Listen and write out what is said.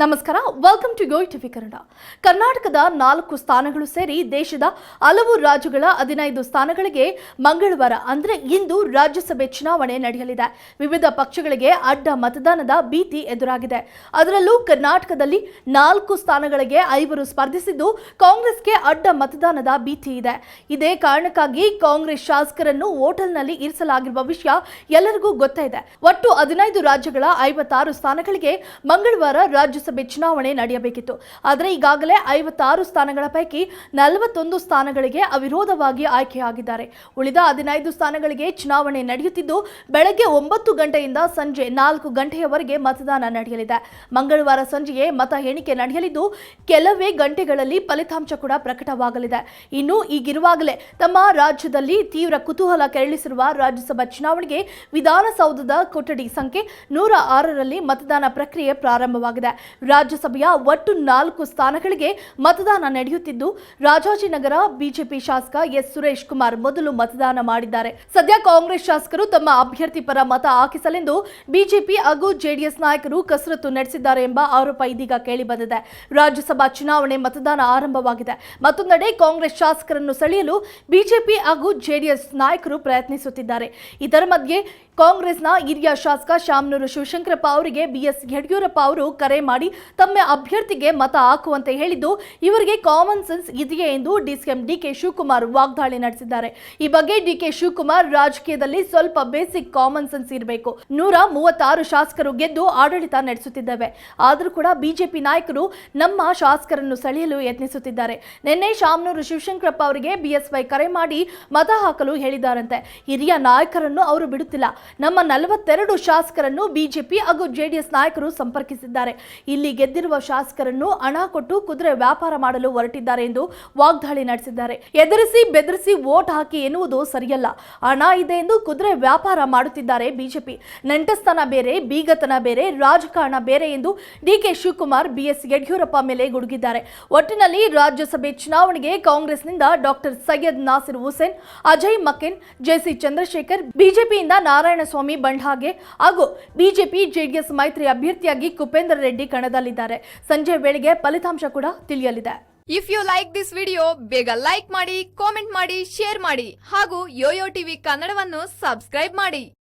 ನಮಸ್ಕಾರ welcome to Yoyo TV Kannada. ಕರ್ನಾಟಕದ ನಾಲ್ಕು ಸ್ಥಾನಗಳು ಸೇರಿ ದೇಶದ ಹಲವು ರಾಜ್ಯಗಳ ಹದಿನೈದು ಸ್ಥಾನಗಳಿಗೆ ಮಂಗಳವಾರ, ಅಂದರೆ ಇಂದು ರಾಜ್ಯಸಭೆ ಚುನಾವಣೆ ನಡೆಯಲಿದೆ. ವಿವಿಧ ಪಕ್ಷಗಳಿಗೆ ಅಡ್ಡ ಮತದಾನದ ಭೀತಿ ಎದುರಾಗಿದೆ. ಅದರಲ್ಲೂ ಕರ್ನಾಟಕದಲ್ಲಿ ನಾಲ್ಕು ಸ್ಥಾನಗಳಿಗೆ ಐವರು ಸ್ಪರ್ಧಿಸಿದ್ದು ಕಾಂಗ್ರೆಸ್ಗೆ ಅಡ್ಡ ಮತದಾನದ ಭೀತಿ ಇದೆ. ಇದೇ ಕಾರಣಕ್ಕಾಗಿ ಕಾಂಗ್ರೆಸ್ ಶಾಸಕರನ್ನು ಹೋಟೆಲ್ನಲ್ಲಿ ಇರಿಸಲಾಗಿರುವ ವಿಷಯ ಎಲ್ಲರಿಗೂ ಗೊತ್ತಿದೆ ಒಟ್ಟು ಹದಿನೈದು ರಾಜ್ಯಗಳ ಐವತ್ತಾರು ಸ್ಥಾನಗಳಿಗೆ ಮಂಗಳವಾರ ರಾಜ್ಯಸಭೆ ಚುನಾವಣೆ ನಡೆಯಬೇಕಿತ್ತು. ಆದರೆ ಈಗಾಗಲೇ ಐವತ್ತಾರು ಸ್ಥಾನಗಳ ಪೈಕಿ ನಲವತ್ತೊಂದು ಸ್ಥಾನಗಳಿಗೆ ಅವಿರೋಧವಾಗಿ ಆಯ್ಕೆಯಾಗಿದ್ದಾರೆ. ಉಳಿದ ಹದಿನೈದು ಸ್ಥಾನಗಳಿಗೆ ಚುನಾವಣೆ ನಡೆಯುತ್ತಿದ್ದು, ಬೆಳಗ್ಗೆ ಒಂಬತ್ತು ಗಂಟೆಯಿಂದ ಸಂಜೆ ನಾಲ್ಕು ಗಂಟೆಯವರೆಗೆ ಮತದಾನ ನಡೆಯಲಿದೆ. ಮಂಗಳವಾರ ಸಂಜೆಯೇ ಮತ ಎಣಿಕೆ ನಡೆಯಲಿದ್ದು, ಕೆಲವೇ ಗಂಟೆಗಳಲ್ಲಿ ಫಲಿತಾಂಶ ಕೂಡ ಪ್ರಕಟವಾಗಲಿದೆ. ಇನ್ನು ಈಗಿರುವಾಗಲೇ ತಮ್ಮ ರಾಜ್ಯದಲ್ಲಿ ತೀವ್ರ ಕುತೂಹಲ ಕೆರಳಿಸಿರುವ ರಾಜ್ಯಸಭಾ ಚುನಾವಣೆಗೆ ವಿಧಾನಸೌಧದ ಕೊಠಡಿ ಸಂಖ್ಯೆ ನೂರ ಆರರಲ್ಲಿ ಮತದಾನ ಪ್ರಕ್ರಿಯೆ ಪ್ರಾರಂಭವಾಗಿದೆ. ರಾಜ್ಯಸಭೆಯ ಒಟ್ಟು ನಾಲ್ಕು ಸ್ಥಾನಗಳಿಗೆ ಮತದಾನ ನಡೆಯುತ್ತಿದ್ದು, ರಾಜಾಜಿನಗರ ಬಿಜೆಪಿ ಶಾಸಕ ಎಸ್ ಸುರೇಶ್ ಕುಮಾರ್ ಮೊದಲು ಮತದಾನ ಮಾಡಿದ್ದಾರೆ. ಸದ್ಯ ಕಾಂಗ್ರೆಸ್ ಶಾಸಕರು ತಮ್ಮ ಅಭ್ಯರ್ಥಿ ಪರ ಮತ ಹಾಕಿಸಲೆಂದು ಬಿಜೆಪಿ ಹಾಗೂ ಜೆಡಿಎಸ್ ನಾಯಕರು ಕಸರತ್ತು ನಡೆಸಿದ್ದಾರೆ ಎಂಬ ಆರೋಪ ಇದೀಗ ಕೇಳಿಬಂದಿದೆ. ರಾಜ್ಯಸಭಾ ಚುನಾವಣೆ ಮತದಾನ ಆರಂಭವಾಗಿದೆ. ಮತ್ತೊಂದೆಡೆ ಕಾಂಗ್ರೆಸ್ ಶಾಸಕರನ್ನು ಸೆಳೆಯಲು ಬಿಜೆಪಿ ಹಾಗೂ ಜೆಡಿಎಸ್ ನಾಯಕರು ಪ್ರಯತ್ನಿಸುತ್ತಿದ್ದಾರೆ. ಇದರ ಮಧ್ಯೆ ಕಾಂಗ್ರೆಸ್ನ ಹಿರಿಯ ಶಾಸಕ ಶಾಮನೂರು ಶಿವಶಂಕರಪ್ಪ ಅವರಿಗೆ ಬಿಎಸ್ ಯಡಿಯೂರಪ್ಪ ಅವರು ಕರೆ ಮಾಡಿ ತಮ್ಮ ಅಭ್ಯರ್ಥಿಗೆ ಮತ ಹಾಕುವಂತೆ ಹೇಳಿದ್ದು, ಇವರಿಗೆ ಕಾಮನ್ ಸೆನ್ಸ್ ಇದೆಯೇ ಎಂದು ಡಿಸಿಎಂ ಡಿಕೆ ಶಿವಕುಮಾರ್ ವಾಗ್ದಾಳಿ ನಡೆಸಿದ್ದಾರೆ. ಈ ಬಗ್ಗೆ ಡಿಕೆ ಶಿವಕುಮಾರ್, ರಾಜಕೀಯದಲ್ಲಿ ಸ್ವಲ್ಪ ಬೇಸಿಕ್ ಕಾಮನ್ ಸೆನ್ಸ್ ಇರಬೇಕು. ನೂರ ಮೂವತ್ತಾರು ಶಾಸಕರು ಗೆದ್ದು ಆಡಳಿತ ನಡೆಸುತ್ತಿದ್ದೇವೆ. ಆದರೂ ಕೂಡ ಬಿಜೆಪಿ ನಾಯಕರು ನಮ್ಮ ಶಾಸಕರನ್ನು ಸೆಳೆಯಲು ಯತ್ನಿಸುತ್ತಿದ್ದಾರೆ. ನಿನ್ನೆ ಶಾಮನೂರು ಶಿವಶಂಕರಪ್ಪ ಅವರಿಗೆ ಬಿಎಸ್ವೈ ಕರೆ ಮಾಡಿ ಮತ ಹಾಕಲು ಹೇಳಿದ್ದಾರಂತೆ. ಹಿರಿಯ ನಾಯಕರನ್ನು ಅವರು ಬಿಡುತ್ತಿಲ್ಲ. ನಮ್ಮ ನಲವತ್ತೆರಡು ಶಾಸಕರನ್ನು ಬಿಜೆಪಿ ಹಾಗೂ ಜೆಡಿಎಸ್ ನಾಯಕರು ಸಂಪರ್ಕಿಸಿದ್ದಾರೆ. ಇಲ್ಲಿ ಗೆದ್ದಿರುವ ಶಾಸಕರನ್ನು ಹಣ ಕೊಟ್ಟು ಕುದುರೆ ವ್ಯಾಪಾರ ಮಾಡಲು ಹೊರಟಿದ್ದಾರೆ ಎಂದು ವಾಗ್ದಾಳಿ ನಡೆಸಿದ್ದಾರೆ. ಎದುರಿಸಿ ಬೆದರಿಸಿ ವೋಟ್ ಹಾಕಿ ಎನ್ನುವುದು ಸರಿಯಲ್ಲ. ಹಣ ಇದೆ ಎಂದು ಕುದುರೆ ವ್ಯಾಪಾರ ಮಾಡುತ್ತಿದ್ದಾರೆ ಬಿಜೆಪಿ. ನಂಟಸ್ತನ ಬೇರೆ, ಬೀಗತನ ಬೇರೆ, ರಾಜಕಾರಣ ಬೇರೆ ಎಂದು ಡಿಕೆ ಶಿವಕುಮಾರ್, ಬಿಎಸ್ ಯಡಿಯೂರಪ್ಪ ಮೇಲೆ ಗುಡುಗಿದ್ದಾರೆ. ಒಟ್ಟಿನಲ್ಲಿ ರಾಜ್ಯಸಭೆ ಚುನಾವಣೆಗೆ ಕಾಂಗ್ರೆಸ್ನಿಂದ doctor Syed Nasir Hussain, Ajay Maken J C Chandrashekhar, ಬಿಜೆಪಿಯಿಂದ ನಾರಾಯಣಸ್ವಾಮಿ ಬಂಡಾಗೆ ಹಾಗೂ ಬಿಜೆಪಿ ಜೆಡಿಎಸ್ ಮೈತ್ರಿ ಅಭ್ಯರ್ಥಿಯಾಗಿ ಕುಪೇಂದ್ರ ರೆಡ್ಡಿ ಕಣದಲ್ಲಿದ್ದಾರೆ. ಸಂಜೆ ವೇಳೆಗೆ ಫಲಿತಾಂಶ ಕೂಡ ತಿಳಿಯಲಿದೆ. If you like this video ಬೇಗ ಲೈಕ್ ಮಾಡಿ ಕಾಮೆಂಟ್ ಮಾಡಿ ಶೇರ್ ಮಾಡಿ ಹಾಗೂ ಯೋಯೋ ಟಿವಿ ಕನ್ನಡವನ್ನು ಸಬ್ಸ್ಕ್ರೈಬ್ ಮಾಡಿ.